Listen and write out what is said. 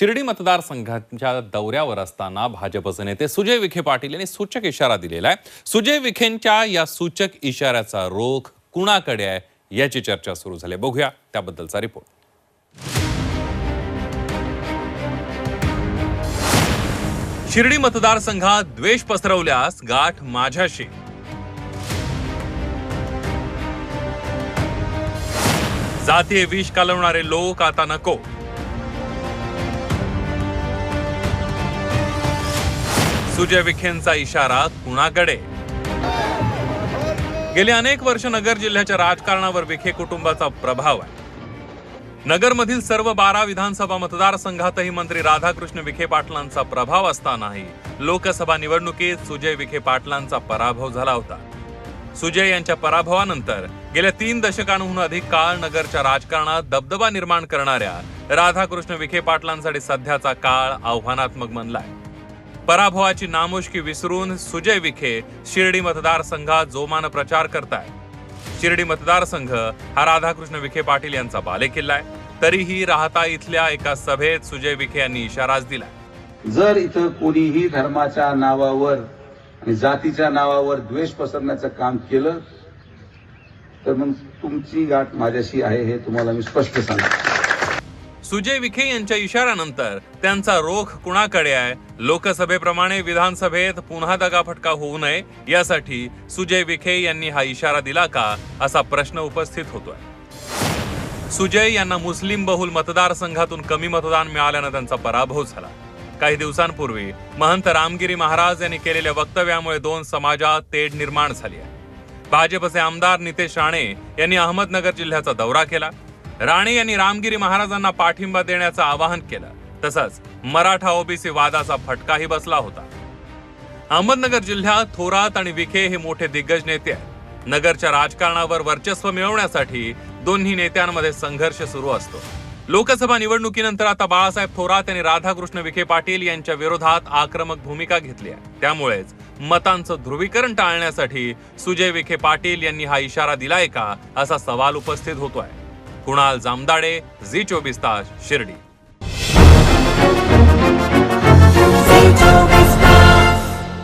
शिर्डी मतदारसंघाच्या दौऱ्यावर असताना भाजपचे नेते सुजय विखे पाटील यांनी सूचक इशारा दिलेला आहे. सुजय विखेंच्या या सूचक इशाऱ्याचा रोख कुणाकडे आहे याची चर्चा सुरू झाली आहे. बघूया त्याबद्दलचा रिपोर्ट. शिर्डी मतदारसंघात द्वेष पसरवल्यास गाठ माझ्याशी. जातीय विष कालवणारे लोक आता नको. सुजय विखेंचा इशारा कुणाकडे? गेली अनेक वर्ष नगर जिल्ह्याच्या राजकारणावर विखे कुटुंबाचा प्रभाव आहे. नगरमधील सर्व बारा विधानसभा मतदारसंघातही मंत्री राधाकृष्ण विखे पाटलांचा प्रभाव असतानाही लोकसभा निवडणुकीत सुजय विखे पाटलांचा पराभव झाला होता. सुजय यांच्या पराभवानंतर गेल्या तीन दशकांहून अधिक काळ नगरच्या राजकारणात दबदबा निर्माण करणाऱ्या राधाकृष्ण विखे पाटलांसाठी सध्याचा काळ आव्हानात्मक बनलाय. पराभवाची नामुष्की विसरून सुजय विखे शिर्डी मतदारसंघात जोमानं प्रचार करताय. शिर्डी मतदारसंघ हा राधाकृष्ण विखे पाटील यांचा बालेकिल्ला आहे. तरीही राहता इथल्या एका सभेत सुजय विखे यांनी इशाराच दिलाय. जर इथं कोणीही धर्माच्या नावावर आणि जातीच्या नावावर द्वेष पसरण्याचं काम केलं तर मग तुमची गाठ माझ्याशी आहे हे तुम्हाला मी स्पष्ट सांगतो. सुजय विखे यांच्या इशाऱ्यानंतर त्यांचा रोख कुणाकडे आहे? लोकसभेप्रमाणे विधानसभेत पुन्हा दगाफटका होऊ नये यासाठी सुजय विखे यांनी हा इशारा दिला का असा प्रश्न उपस्थित होतोय. सुजय यांना मुस्लिम बहुल मतदारसंघातून कमी मतदान मिळाल्यानं त्यांचा पराभव झाला. काही दिवसांपूर्वी महंत रामगिरी महाराज यांनी केलेल्या वक्तव्यामुळे दोन समाजात तेढ निर्माण झाली आहे. भाजपचे आमदार नितेश राणे यांनी अहमदनगर जिल्ह्याचा दौरा केला. राणे यांनी रामगिरी महाराजांना पाठिंबा देण्याचं आवाहन केलं. तसंच मराठा ओबीसी वादाचा फटकाही बसला होता. अहमदनगर जिल्ह्यात थोरात आणि विखे हे मोठे दिग्गज नेते आहेत. नगरच्या राजकारणावर वर्चस्व मिळवण्यासाठी दोन्ही नेत्यांमध्ये संघर्ष सुरू असतो. लोकसभा निवडणुकीनंतर आता बाळासाहेब थोरात यांनी राधाकृष्ण विखे पाटील यांच्या विरोधात आक्रमक भूमिका घेतली आहे. त्यामुळेच मतांचं ध्रुवीकरण टाळण्यासाठी सुजय विखे पाटील यांनी हा इशारा दिलाय का असा सवाल उपस्थित होतोय. कुणाल जामदाडे झी चोवीस तास शिर्डी.